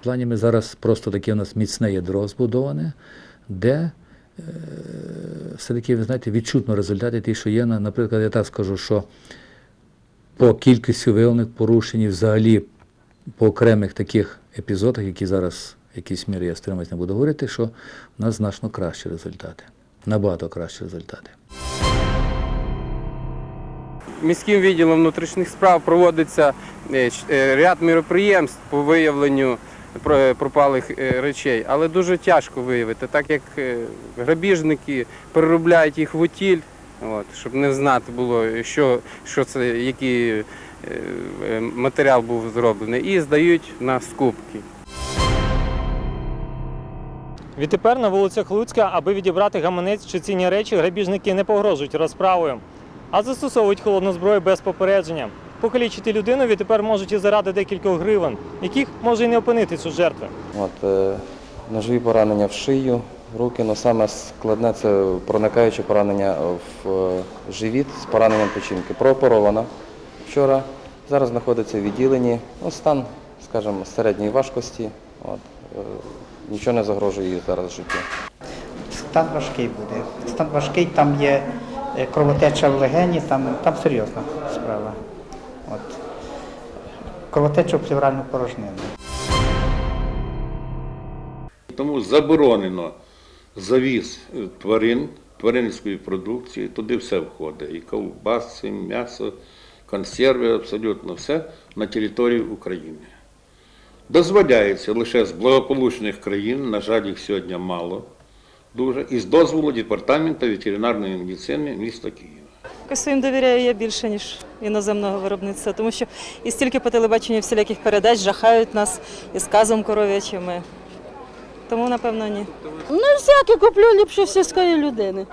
В плані ми зараз просто таке у нас міцне ядро збудоване, де е, все-таки, ви знаєте, відчутно результати ті, що є. Наприклад, я так скажу, що по кількості виявлених порушень взагалі по окремих таких епізодах, які зараз в якійсь мірі я стримаюсь не буду говорити, що в нас значно кращі результати. Набагато кращі результати. Міським відділом внутрішніх справ проводиться е, е, ряд міроприємств по виявленню пропалих е, речей, але дуже тяжко виявити, так як е, грабіжники переробляють їх в утіль, от, щоб не знати було, що, що це, який е, матеріал був зроблений, і здають на скупки. Відтепер на вулицях Луцька, аби відібрати гаманець чи цінні речі, грабіжники не погрожують розправою, а застосовують холодну зброю без попередження. Покалічити людину відтепер можуть і заради декількох гривень, яких може і не опинитись у жертви. От, е, ножові поранення в шию, руки, але саме складне це проникаюче поранення в е, живіт з пораненням печінки. Прооперована вчора, зараз знаходиться в відділенні. Ну, стан, скажімо, середньої важкості. От, е, нічого не загрожує їй зараз життю. Стан важкий буде. Стан важкий, там є е, кровотеча в легені, там, там серйозна справа. От. Кровотеча в плевральну порожнину. Тому заборонено завіз тварин, тваринницької продукції, туди все входить. І ковбаси, і м'ясо, консерви, абсолютно все на території України. Дозволяється лише з благополучних країн, на жаль, їх сьогодні мало дуже, і з дозволу Департаменту ветеринарної медицини міста Києва. Своїм довіряю я більше, ніж іноземного виробництва, тому що і стільки по телебаченню всіляких передач жахають нас із казом коров'ячими. Тому, напевно, ні. Ну, всяке куплю ліпше сільської людини.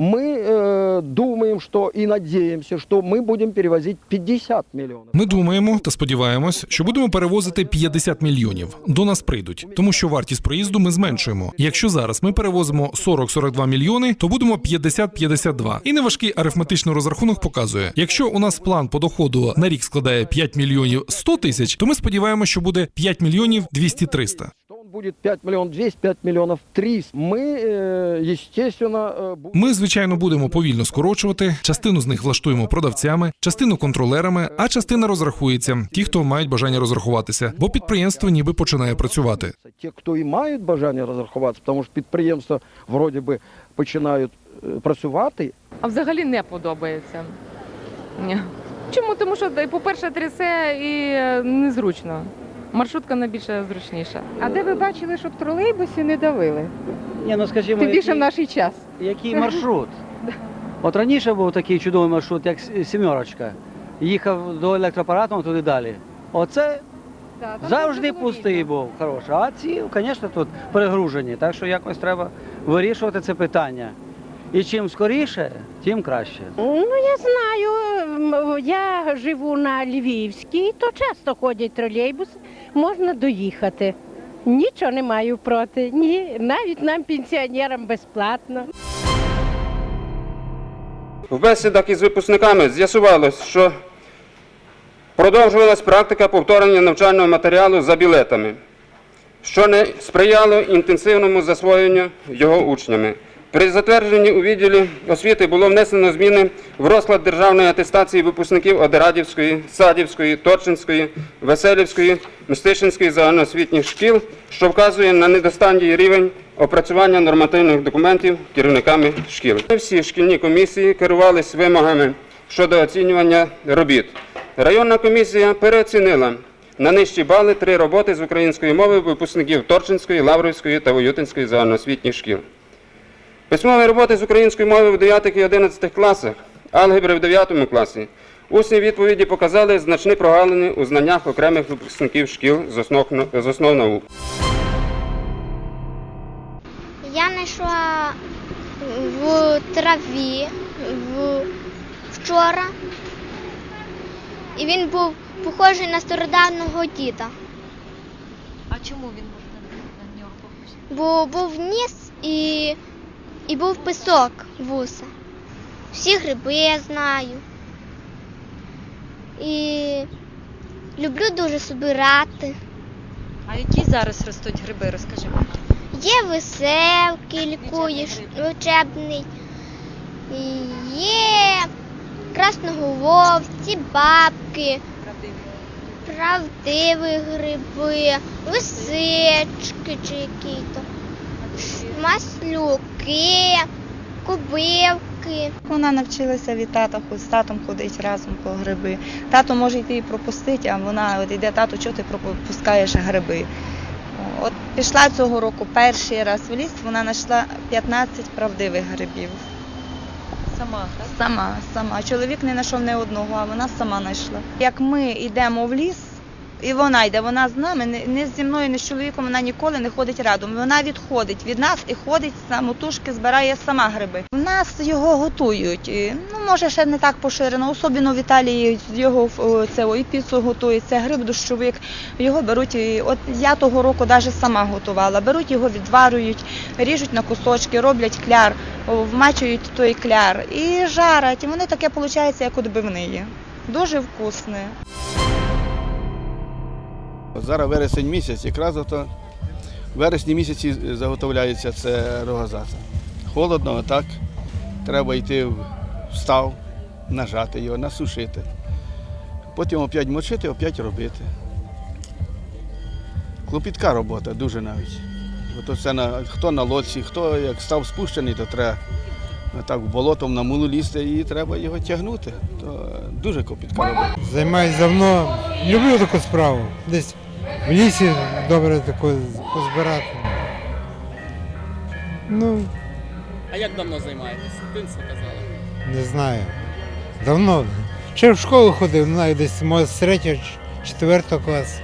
Мы э, думаем, что и надеемся, что мы будем перевозить 50 миллионов. Ми думаємо та сподіваємось, що будемо перевозити 50 мільйонів. До нас прийдуть, тому що вартість проїзду ми зменшуємо. Якщо зараз ми перевозимо 40-42 мільйони, то будемо 50-52. І неважкий арифметичний розрахунок показує: якщо у нас план по доходу на рік складає 5 мільйонів 100 тисяч, то ми сподіваємося, що буде 5 мільйонів 200-300. Что он будет 5 миллионов 200, 5 миллионов 300. Мы, э, естественно, э, бу- Ми, звичайно, будемо повільно скорочувати. Частину з них влаштуємо продавцями, частину контролерами, а частина розрахується. Ті, хто мають бажання розрахуватися, бо підприємство ніби починає працювати. те, кто і мають бажання розрахуватися, тому що підприємства вроді би починають е, працювати, А взагалі не подобається. Ні. Чому? Тому що, та, по-перше, трясе і е, незручно. Маршрутка найбільше зручніша. А де ви бачили, щоб тролейбуси не давили? Ні, ну скажімо, Тим більше в наш час. який маршрут? От раніше був такий чудовий маршрут, як сімерочка. Їхав до електроапарату туди далі. Оце завжди пустий був хороший. А ці, звісно, тут перегружені. Так що якось треба вирішувати це питання. І чим скоріше, тим краще. Ну, я знаю, м, я живу на Львівській, то часто ходять тролейбуси, можна доїхати. Нічого не маю проти. Ні, навіть нам, пенсіонерам, безплатно. В бесідах із випускниками з'ясувалось, що продовжувалась практика повторення навчального матеріалу за білетами, що не сприяло інтенсивному засвоєнню його учнями. При затвердженні у відділі освіти було внесено зміни в розклад державної атестації випускників Одерадівської, Садівської, Торчинської, Веселівської, Мистишинської загальноосвітніх шкіл, що вказує на недостатній рівень опрацювання нормативних документів керівниками шкіл. Всі шкільні комісії керувалися вимогами щодо оцінювання робіт. Районна комісія переоцінила на нижчі бали три роботи з української мови випускників Торчинської, Лавровської та Воютинської загальноосвітніх шкіл. Письмові роботи з української мови в 9 і 11 класах, алгебри в 9 класі. Усні відповіді показали значні прогалини у знаннях окремих випускників шкіл з основ, з основ наук. Я знайшла в траві в... вчора. І він був похожий на стародавнього діда. А чому він був на нього похожий? Бо був ніс і, і був пісок вуса. Всі гриби я знаю. І Люблю дуже збирати. А які зараз ростуть гриби, розкажи мені. Є веселки, лікуєш, лечебний. І Є красноголовці, бабки, правдиві гриби, лисички чи які-то, маслюки, кубивки. Вона навчилася від тата, хоч з татом ходить разом по гриби. Тато може йти і пропустити, а вона от йде, тато, чого ти пропускаєш гриби? От пішла цього року перший раз в ліс, вона знайшла 15 правдивих грибів. Сама, так? Сама, сама. Чоловік не знайшов ні одного, а вона сама знайшла. Як ми йдемо в ліс, і вона йде, вона з нами, не, зі мною, не з чоловіком, вона ніколи не ходить рядом. Вона відходить від нас і ходить самотужки, збирає сама гриби. У нас його готують. і, Ну, може, ще не так поширено, особливо в Італії його це о, і піцу готують, це гриб дощовик. Його беруть, от я того року навіть сама готувала. Беруть його, відварюють, ріжуть на кусочки, роблять кляр, вмачують той кляр і жарять. І вони таке виходить, як відбивні. Дуже вкусне. От Зараз вересень місяць, якраз ото в вересні місяці заготовляється це рогозата. Холодно, а так треба йти в став, нажати його, насушити. Потім опять мочити, опять робити. Клопітка робота, дуже навіть. Ото це на, хто на лодці, хто як став спущений, то треба так болотом на мулу лізти і треба його тягнути. То дуже клопітка робота. Займаюсь давно. Люблю таку справу. Десь в лісі добре таку позбирати. Ну, А як давно займаєтесь? Дитинство казали. не знаю. Давно. Ще в школу ходив, не знаю, десь може з 3 4 класу.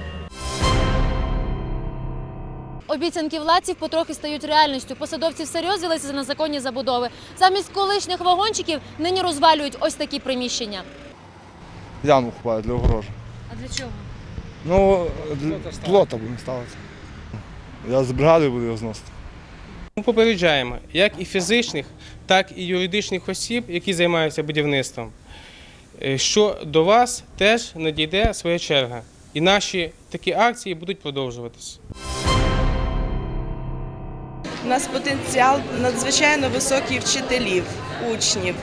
Обіцянки владців потрохи стають реальністю. Посадовці всерйоз взялися за незаконні забудови. Замість колишніх вагончиків нині розвалюють ось такі приміщення. Яму купають для огорожі. А для чого? Ну, плота будемо ставити. Я з бригади буду його зносити. Ми попереджаємо як і фізичних, так і юридичних осіб, які займаються будівництвом, е, що до вас теж надійде своя черга. І наші такі акції будуть продовжуватись. У нас потенціал надзвичайно високий вчителів, учнів.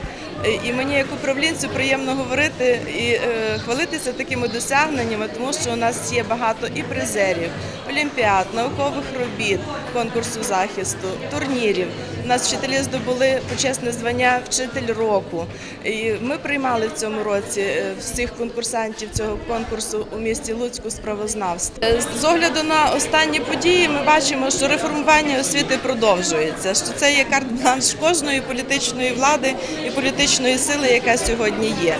Е, І мені як управлінцю приємно говорити і е, хвалитися такими досягненнями, тому що у нас є багато і призерів, олімпіад, наукових робіт, конкурсу захисту, турнірів. У нас вчителі здобули почесне звання Вчитель року. І ми приймали в цьому році е, всіх конкурсантів цього конкурсу у місті Луцьку справознавства. Е, З огляду на останні події ми бачимо, що реформування освіти продовжується. Що це є карт-бланш кожної політичної влади і політичної сили, яка сьогодні є.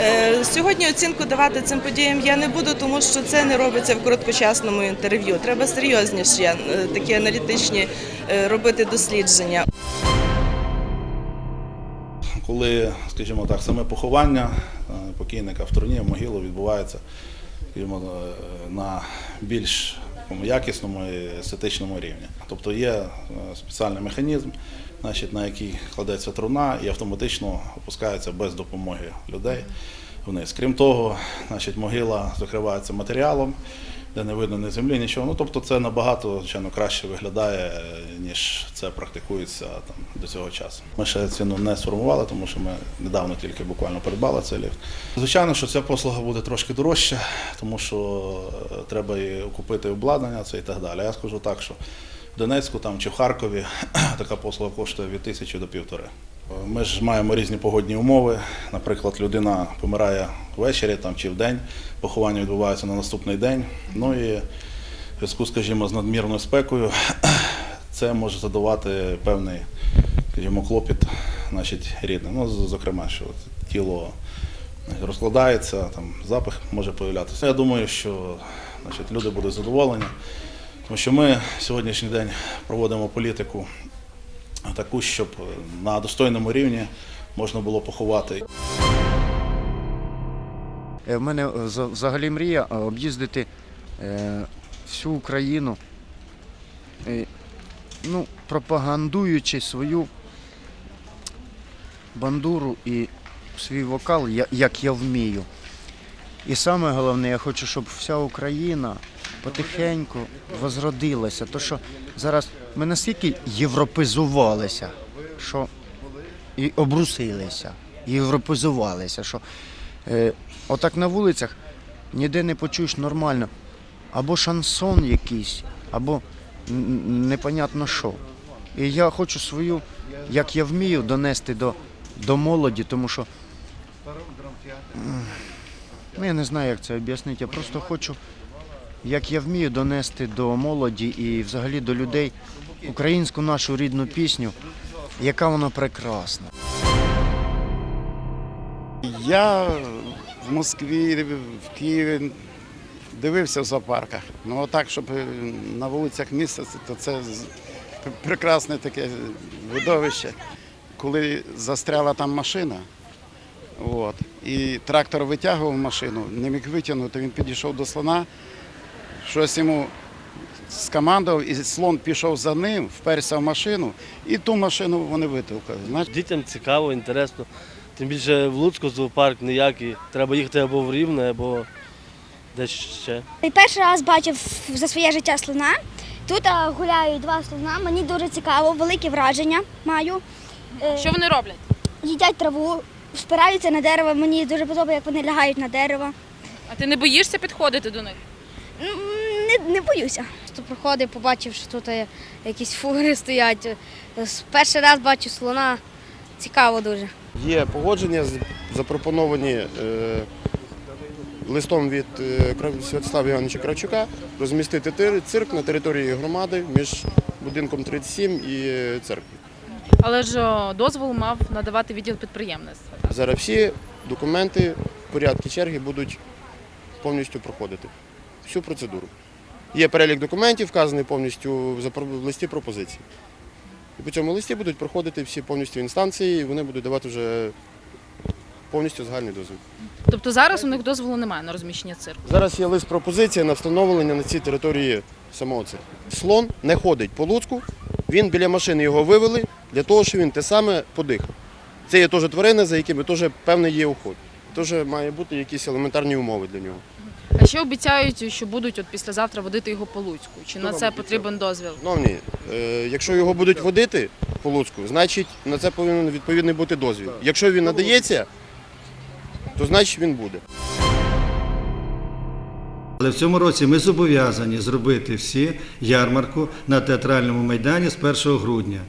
Е, Сьогодні оцінку давати цим подіям я не буду, тому що це не робиться в короткочасному інтерв'ю. Треба серйозніші е, такі аналітичні е, робити дослідження. коли, скажімо так, саме поховання покійника в турні, в могилу відбувається скажімо, на більш якісному і естетичному рівні. Тобто є спеціальний механізм, значить, на який кладеться труна і автоматично опускається без допомоги людей вниз. Крім того, значить, могила закривається матеріалом, де не видно ні землі, нічого. Ну, тобто це набагато звичайно, краще виглядає, ніж це практикується там, до цього часу. Ми ще ціну не сформували, тому що ми недавно тільки буквально придбали цей ліфт. Звичайно, що ця послуга буде трошки дорожча, тому що е, треба і купити обладнання це і так далі. Я скажу так, що Донецьку там, чи в Харкові така послуга коштує від тисячі до півтори. Ми ж маємо різні погодні умови. Наприклад, людина помирає ввечері там, чи вдень, поховання відбувається на наступний день. Ну і в зв'язку, скажімо, з надмірною спекою це може задавати певний скажімо, клопіт значить, рідним. Ну, зокрема, що тіло розкладається, там, запах може появлятися. Я думаю, що значить, люди будуть задоволені, тому що ми сьогоднішній день проводимо політику таку, щоб на достойному рівні можна було поховати. Е, В мене е, за- взагалі мрія е, об'їздити всю Україну, ну, пропагандуючи свою бандуру і свій вокал, як я вмію. І саме головне, я хочу, щоб вся Україна потихеньку возродилася. То що зараз ми настільки європезувалися, що і обрусилися, європезувалися, що е, отак на вулицях ніде не почуєш нормально. Або шансон якийсь, або непонятно що. І я хочу свою, як я вмію, донести до, до молоді, тому що ну, я не знаю, як це об'яснити. Я просто хочу, як я вмію, донести до молоді і взагалі до людей українську нашу рідну пісню, яка вона прекрасна. Я в Москві, в Києві дивився в зоопарках. Ну отак, щоб на вулицях міста, то це прекрасне таке видовище. Коли застряла там машина, от, і трактор витягував машину, не міг витягнути, він підійшов до слона, щось йому скомандував, і слон пішов за ним, вперся в машину, і ту машину вони витовкали. Дітям цікаво, інтересно. Тим більше в Луцьку зоопарк ніякий. Треба їхати або в Рівне, або десь ще. Перший раз бачив за своє життя слона. Тут гуляють два слона. Мені дуже цікаво, великі враження маю. Що вони роблять? Їдять траву, спираються на дерево. Мені дуже подобається, як вони лягають на дерево. А ти не боїшся підходити до них? Не, не боюся. Просто проходив, побачив, що тут е, якісь фури стоять. Перший раз бачу слона. Цікаво дуже. Є погодження, запропоновані е, листом від е, Святослава Івановича Кравчука розмістити тир- цирк на території громади між будинком 37 і е, церквою. Але ж дозвол мав надавати відділ підприємництва. Зараз всі документи, порядки черги будуть повністю проходити. Всю процедуру. Є перелік документів, вказаний повністю в листі пропозицій. І по цьому листі будуть проходити всі повністю інстанції, і вони будуть давати вже повністю загальний дозвіл. Тобто зараз у них дозволу немає на розміщення цирку. Зараз є лист пропозиції на встановлення на цій території самого цирку. Слон не ходить по Луцьку, він біля машини його вивели для того, щоб він те саме подихав. Це є теж тварина, за якими теж певний є уход. Теж має бути якісь елементарні умови для нього. А ще обіцяють, що будуть от післязавтра водити його по Луцьку. Чи на це потрібен дозвіл? Шановні, е, якщо його будуть водити по Луцьку, значить на це повинен відповідний бути дозвіл. Якщо він надається, то значить він буде. Але в цьому році ми зобов'язані зробити всі ярмарку на театральному майдані з 1 грудня,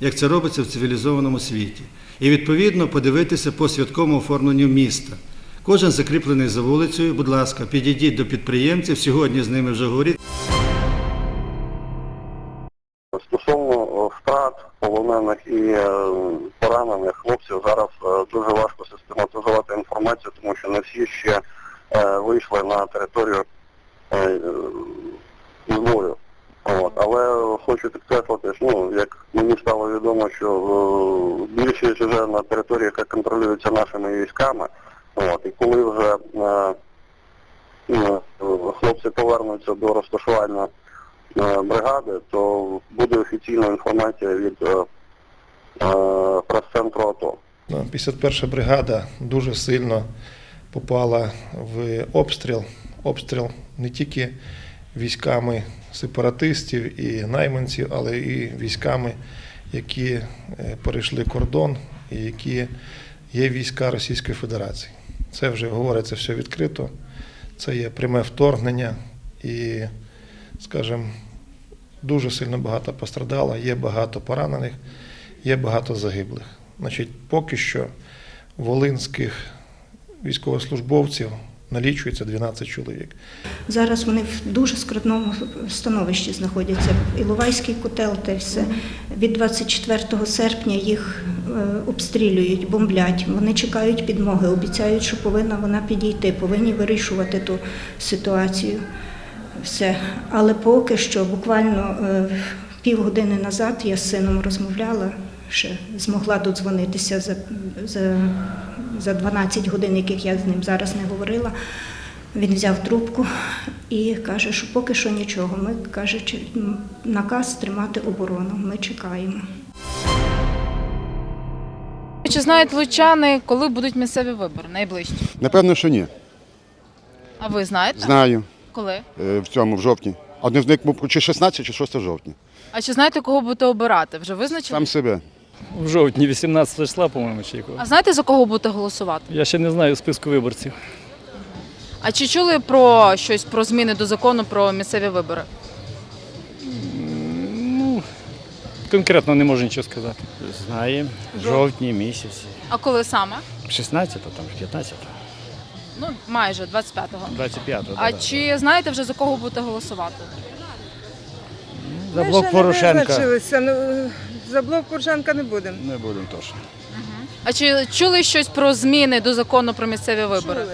як це робиться в цивілізованому світі. І відповідно подивитися по святковому оформленню міста. Кожен закріплений за вулицею, будь ласка, підійдіть до підприємців, сьогодні з ними вже говоріть. Стосовно е, втрат полонених і е, поранених хлопців, зараз е, дуже важко систематизувати інформацію, тому що не всі ще вийшли на територію з бою. От. Але хочу підкреслити, ну, як мені стало відомо, що більшість вже на території, яка контролюється нашими військами, от, і коли вже е, е, хлопці повернуться до розташування е, бригади, то буде офіційна інформація від прес-центру АТО. Ну, 51 бригада дуже сильно попала в обстріл. Обстріл не тільки військами сепаратистів і найманців, але і військами, які перейшли кордон і які є війська Російської Федерації. Це вже говориться все відкрито. Це є пряме вторгнення і, скажімо, дуже сильно багато пострадало, є багато поранених, є багато загиблих. Значить, поки що волинських військовослужбовців налічується 12 чоловік. Зараз вони в дуже скрутному становищі знаходяться. Іловайський котел та все. Від 24 серпня їх е, обстрілюють, бомблять. Вони чекають підмоги, обіцяють, що повинна вона підійти, повинні вирішувати ту ситуацію. Все. Але поки що, буквально е, півгодини назад я з сином розмовляла, ще змогла додзвонитися за, за, за 12 годин, яких я з ним зараз не говорила. Він взяв трубку і каже, що поки що нічого. Ми каже, чи- наказ тримати оборону. Ми чекаємо. Чи знають лучани, коли будуть місцеві вибори найближчі? Напевно, що ні. А ви знаєте? Знаю. Коли? Е, В цьому, в жовтні. Один з них був чи 16, чи 6 жовтня. А чи знаєте, кого будете обирати? Вже визначили? Сам себе. В жовтні, 18 числа, по-моєму, чи якого. А знаєте, за кого будете голосувати? Я ще не знаю списку виборців. А чи чули про щось про зміни до закону про місцеві вибори? Ну, конкретно не можу нічого сказати. Знаємо, в жовтні місяці. А коли саме? 16-го, там 15-го, Ну, майже 25-го. 25-го. А чи знаєте вже за кого будете голосувати? За блок Порошенка. Визначилися. Ну, за блок Порошенка не будемо. Не будемо точно. А чи чули щось про зміни до закону про місцеві вибори?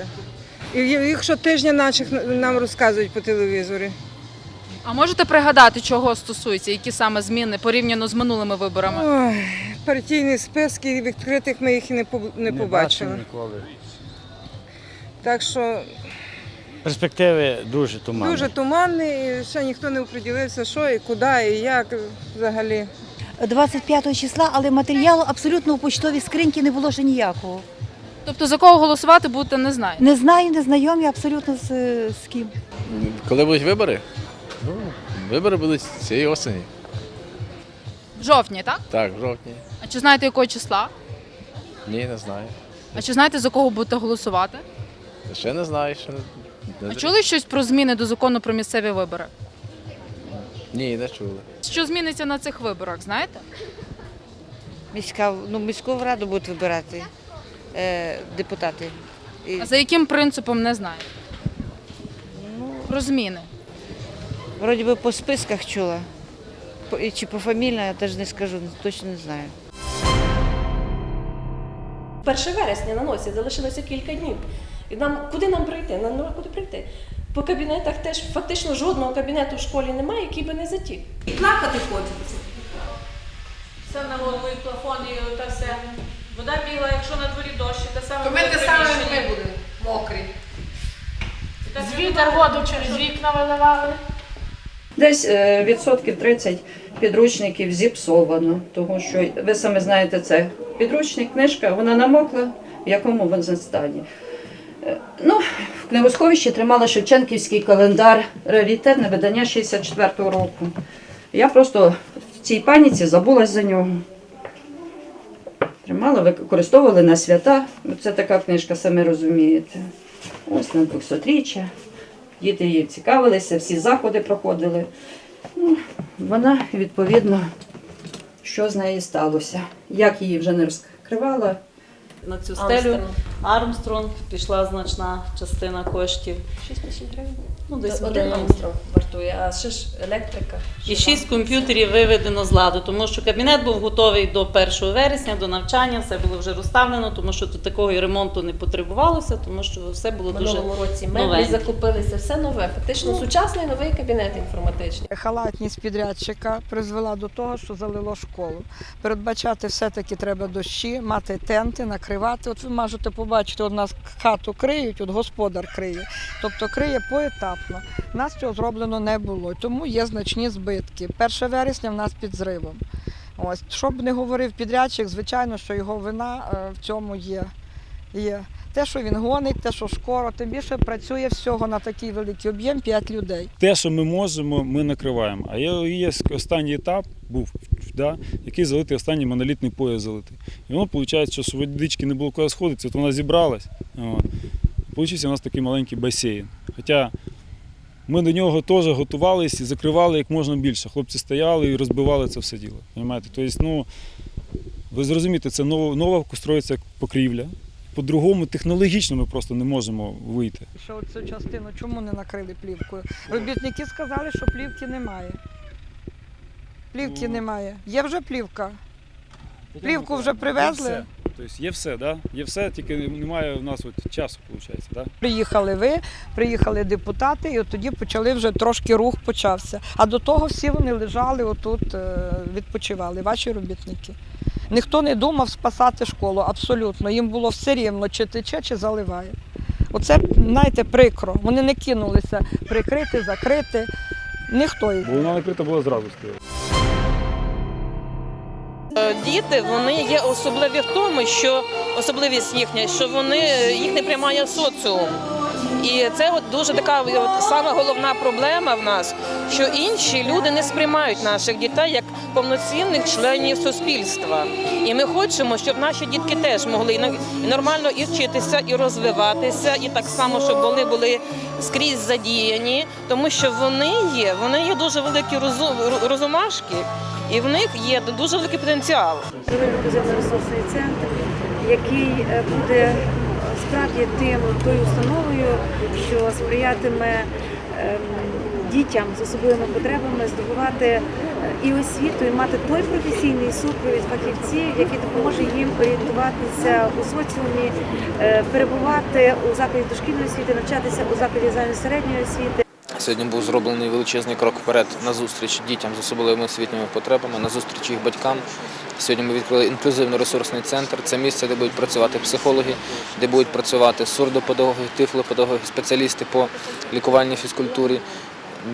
І їх щотижня наших нам розказують по телевізорі. А можете пригадати, чого стосується, які саме зміни порівняно з минулими виборами? Ой, партійні списки відкритих ми їх і не, поб- не побачили. ніколи. Так що Перспективи дуже туманні. дуже туманний, і ще ніхто не оприділився, що і куди, і як взагалі. 25 числа, але матеріалу абсолютно у почтовій скриньці не було ще ніякого. Тобто за кого голосувати будете не знаєте? Не знаю, не знайомі абсолютно з, з ким. Коли будуть вибори? Ну, вибори будуть цієї осені. В жовтні, так? Так, в жовтні. А чи знаєте якого числа? Ні, не знаю. А чи знаєте за кого будете голосувати? Ще не знаю. Ще не А чули щось про зміни до закону про місцеві вибори? Ні, не чули. Що зміниться на цих виборах, знаєте? Міська, ну, міську раду будуть вибирати е, депутати. І, А за яким принципом не знаєте? Про зміни. вроді би по списках чула. По- і Чи пофамільно, я теж не скажу, точно не знаю. 1 вересня на носі залишилося кілька днів. І нам куди нам прийти? Нам нема куди прийти. По кабінетах теж фактично жодного кабінету в школі немає, який би не затік. І плакати хочеться. Все на голову і плафон, і та все. Вода бігла, якщо на дворі дощ, те саме. То ми те саме ми будемо мокрі. З вітер воду через вікна виливали. Десь е, відсотків 30 підручників зіпсовано, тому що ви самі знаєте, це підручник, книжка, вона намокла, в якому вона стані. Е, Ну, в книгосховищі тримала Шевченківський календар, раритетне видання 64-го року. Я просто в цій паніці забулась за нього. Тримала, використовували на свята. Це така книжка, самі розумієте. Ось на 200-річчя. Діти її цікавилися, всі заходи проходили. Ну, вона, відповідно, що з нею сталося. Як її вже не розкривала. На цю стелю Армстронг пішла значна частина коштів. 6 тисяч гривень. Ну, десь Один один Армстронг вартує, а ще ж електрика. І шість комп'ютерів виведено з ладу, тому що кабінет був готовий до 1 вересня, до навчання, все було вже розставлено, тому що тут такого і ремонту не потребувалося, тому що все було дуже минулому році меблі новеньке. закупилися, все нове. Фактично Ну. сучасний новий кабінет інформатичний. Халатність підрядчика призвела до того, що залило школу. Передбачати все-таки треба дощі, мати тенти, накривати. От ви можете побачити, от нас хату криють, от господар криє. Тобто криє поетапно. У нас цього зроблено не було, тому є значні збитки. 1 вересня в нас під зривом. Ось, щоб не говорив підрядчик, звичайно, що його вина е, в цьому є. є. Те, що він гонить, те, що скоро, тим більше працює всього на такий великий об'єм 5 людей. Те, що ми можемо, ми накриваємо. А є останній етап, був, да, який залити останній монолітний пояс залити. І воно виходить, що водички не було куди сходитися, то вона зібралась. Получився у нас такий маленький басейн. Хоча ми до нього теж готувалися і закривали як можна більше. Хлопці стояли і розбивали це все діло. Понимаєте? Тобто, ну, ви зрозумієте, це нова, нова строїться покрівля. По-другому технологічно ми просто не можемо вийти. Що цю частину чому не накрили плівкою? Робітники сказали, що плівки немає. Плівки немає. Є вже плівка. Плівку вже привезли. Тобто є все, да? є все, тільки немає у нас от часу, виходить. Да? Приїхали ви, приїхали депутати, і от тоді почали вже трошки рух почався. А до того всі вони лежали отут, е, відпочивали, ваші робітники. Ніхто не думав спасати школу, абсолютно. Їм було все рівно, чи тече, чи заливає. Оце, знаєте, прикро. Вони не кинулися прикрити, закрити. Ніхто їх. Бо вона накрита була зразу стояла. Е, Діти вони є особливі в тому, що особливість їхня, що вони їх не приймає соціум. І це от дуже така от сама головна проблема в нас, що інші люди не сприймають наших дітей як повноцінних членів суспільства. І ми хочемо, щоб наші дітки теж могли нормально і вчитися, і розвиватися, і так само, щоб вони були скрізь задіяні, тому що вони є, вони є дуже великі розумашки, і в них є дуже великий потенціал. ресурсний центр, який е, буде справді тим тою установою, що сприятиме ем, дітям з особливими потребами здобувати е, і освіту, і мати той професійний супровід фахівців, який допоможе їм орієнтуватися у соціумі, е, перебувати у закладі дошкільної освіти, навчатися у закладі загальної середньої освіти. Сьогодні був зроблений величезний крок вперед на зустріч дітям з особливими освітніми потребами, на зустріч їх батькам. Сьогодні ми відкрили інклюзивно-ресурсний центр. Це місце, де будуть працювати психологи, де будуть працювати сурдопедагоги, тифлопедагоги, спеціалісти по лікувальній фізкультурі.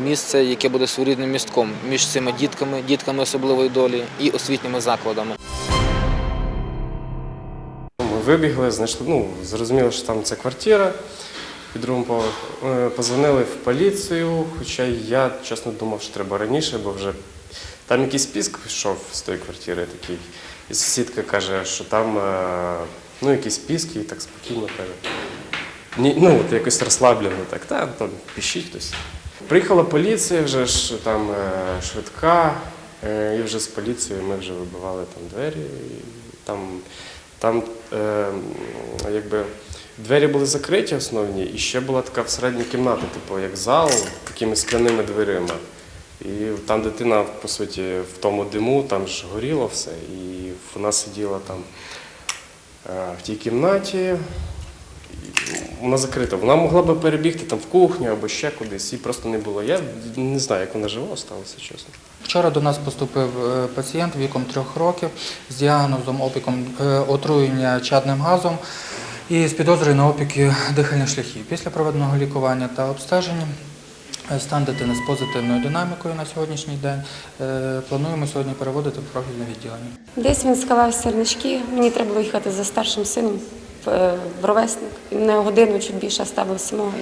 Місце, яке буде своєрідним містком між цими дітками, дітками особливої долі і освітніми закладами. Ми вибігли, знайшли, ну, зрозуміли, що там це квартира. Під другому Е, позвонили в поліцію, хоча я чесно думав, що треба раніше, бо вже там якийсь список пішов з тої квартири такий. І сусідка каже, що там е, ну, якісь списки, і так спокійно каже. Ні, ну, от якось розслаблено, так, та там пишіть хтось. Приїхала поліція, вже ж там е, швидка, і вже з поліцією ми вже вибивали там двері. І там, там е, якби двері були закриті основні, і ще була така всередині кімната, типу як зал, такими скляними дверима. І там дитина, по суті, в тому диму, там ж горіло все, і вона сиділа там е, в тій кімнаті. Вона закрита. Вона могла би перебігти там в кухню або ще кудись, її просто не було. Я не знаю, як вона жива сталося, чесно. Вчора до нас поступив е, пацієнт віком трьох років з діагнозом опіком е, отруєння чадним газом і з підозрою на опіки дихальних шляхів. Після проведеного лікування та обстеження е, стан дитини з позитивною динамікою на сьогоднішній день. Е, Плануємо сьогодні переводити в профільне відділення. Десь він скавав сірнички, мені треба було їхати за старшим сином в е, ровесник. Він на годину чуть більше ставив самого.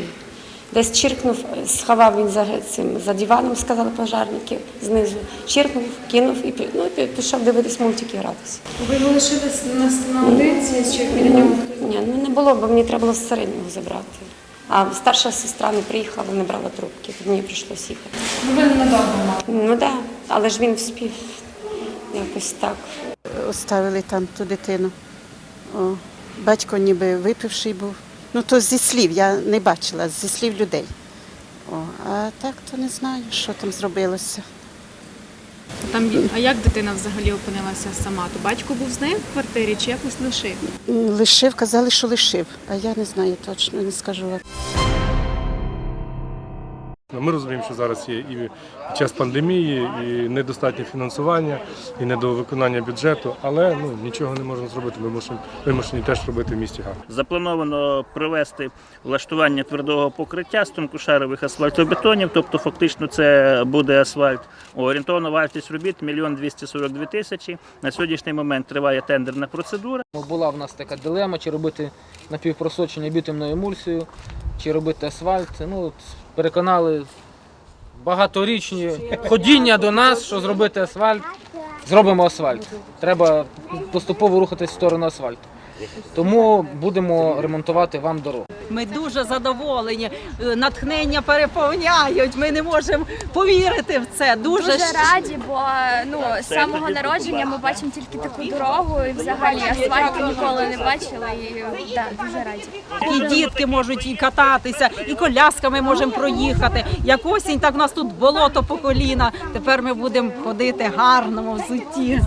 Десь чиркнув, сховав він за цим за диваном, сказали пожарники знизу. Чиркнув, кинув і ну, пішов дивитись мультики гратися. Ви лишились на наодинці чи біля нього? Ні, ну не було, бо мені треба було з середнього забрати. А старша сестра не приїхала, не брала трубки, тоді мені прийшлося їхати. Ну ви недовго мали. Ну так, да, але ж він вспів якось так. Оставили там ту дитину. О, батько ніби випивший був. Ну то зі слів, я не бачила, зі слів людей. О, а так то не знаю, що там зробилося. Там а як дитина взагалі опинилася сама? То батько був з нею в квартирі чи якось лишив? Лишив, казали, що лишив, а я не знаю точно, не скажу. Ну, Ми розуміємо, що зараз є і час пандемії, і недостатнє фінансування, і недовиконання бюджету, але ну, нічого не можемо зробити. Ми мусимо вимушені теж робити в місті гарно. Заплановано провести влаштування твердого покриття з тонкошарових асфальтобетонів, тобто фактично це буде асфальт. Орієнтовна вартість робіт 1 мільйон 242 тисячі. На сьогоднішній момент триває тендерна процедура. Була в нас така дилема, чи робити напівпросочення бітумною емульсією, чи робити асфальт. Ну, переконали багаторічні ходіння до нас, що зробити асфальт. Зробимо асфальт. Треба поступово рухатись в сторону асфальту. Тому будемо ремонтувати вам дорогу. Ми дуже задоволені, натхнення переповняють. Ми не можемо повірити в це. Дуже, Дуже раді, бо ну з самого народження ми бачимо тільки таку дорогу і взагалі асфальту ніколи не бачили. І да, дуже раді. І дітки можуть і кататися, і колясками можемо проїхати. Як осінь, так у нас тут болото по коліна. Тепер ми будемо ходити гарному взутті.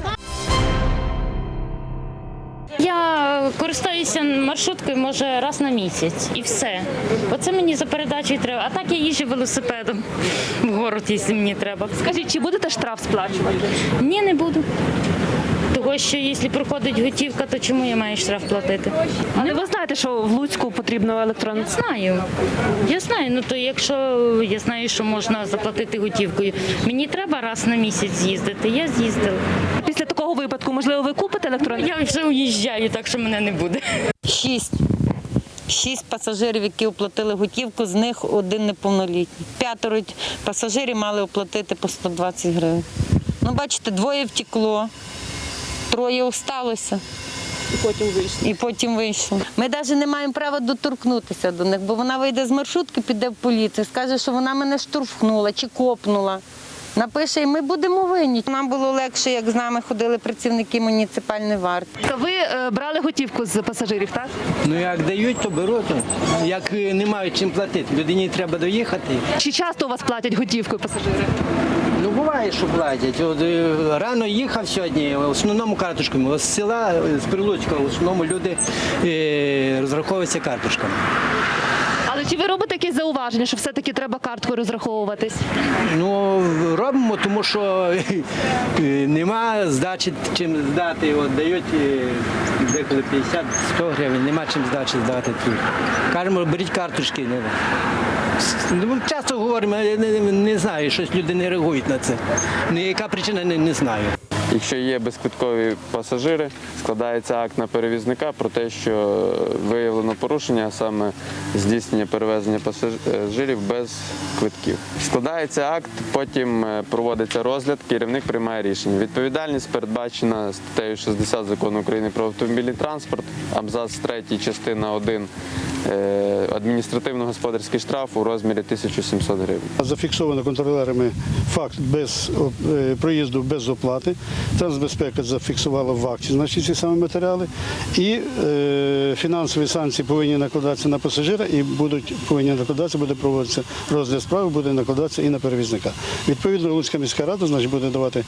Я користуюся маршруткою, може, раз на місяць і все. Оце мені за передачею треба. А так я їжджу велосипедом в город, якщо мені треба. Скажіть, чи будете штраф сплачувати? Ні, не буду. Того, що якщо проходить готівка, то чому я маю штраф платити? Але ви знаєте, що в Луцьку потрібно електронне? Знаю. Я знаю, ну то якщо я знаю, що можна заплатити готівкою, мені треба раз на місяць з'їздити, я з'їздила. Після такого випадку, можливо, ви купите електронне? Я вже уїжджаю, так що мене не буде. Шість. Шість пасажирів, які оплатили готівку, з них один неповнолітній. П'ятеро пасажирів мали оплатити по 120 гривень. Ну, бачите, двоє втекло, троє осталося. І потім вийшло. І потім вийшло. Ми навіть не маємо права доторкнутися до них, бо вона вийде з маршрутки, піде в поліцію, скаже, що вона мене штурхнула чи копнула. Напише, і ми будемо винні. Нам було легше, як з нами ходили працівники муніципальної варти. Ви е, брали готівку з пасажирів, так? Ну як дають, то беруть. Як е, не мають чим платити, людині треба доїхати. Чи часто у вас платять готівкою пасажири? Ну буває, що платять. От, е, рано їхав сьогодні, в основному карточками. З села, е, з Прилуцька, в основному люди е, розраховуються карточками. Але чи ви робите якісь зауваження, що все-таки треба карткою розраховуватись? Ну, робимо, тому що е, нема здачі чим здати. От дають е, деколи 50-100 гривень, нема чим здачі здати тут. Кажемо, беріть карточки. Ну, часто говоримо, але не, знаю, щось люди не реагують на це. Ну, яка причина, не, не знаю. Якщо є безквиткові пасажири, складається акт на перевізника про те, що виявлено порушення, а саме здійснення перевезення пасажирів без квитків. Складається акт, потім е, проводиться розгляд, керівник приймає рішення. Відповідальність передбачена статтею 60 закону України про автомобільний транспорт, абзац 3, частина 1, е, адміністративно-господарський штраф у розмірі 1700 гривень. Зафіксовано контролерами факт без е, проїзду без оплати. Трансбезпека зафіксувала в акті значить, ці самі матеріали. І е, фінансові санкції повинні накладатися на пасажира і будуть повинні накладатися, буде проводитися розгляд справи, буде накладатися і на перевізника. Відповідно, Луцька міська рада значить, буде давати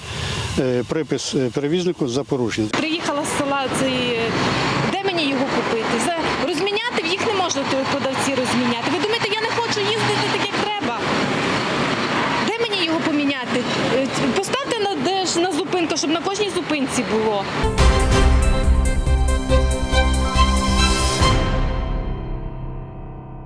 е, припис е, перевізнику за порушення. Приїхала з села, це де мені його купити? За розміняти їх не можна продавці розміняти. Ви думаєте, я не хочу їздити так, як треба? Де мені його поміняти? Е, Поставте на, де ж на зупинку, щоб на кожній зупинці було.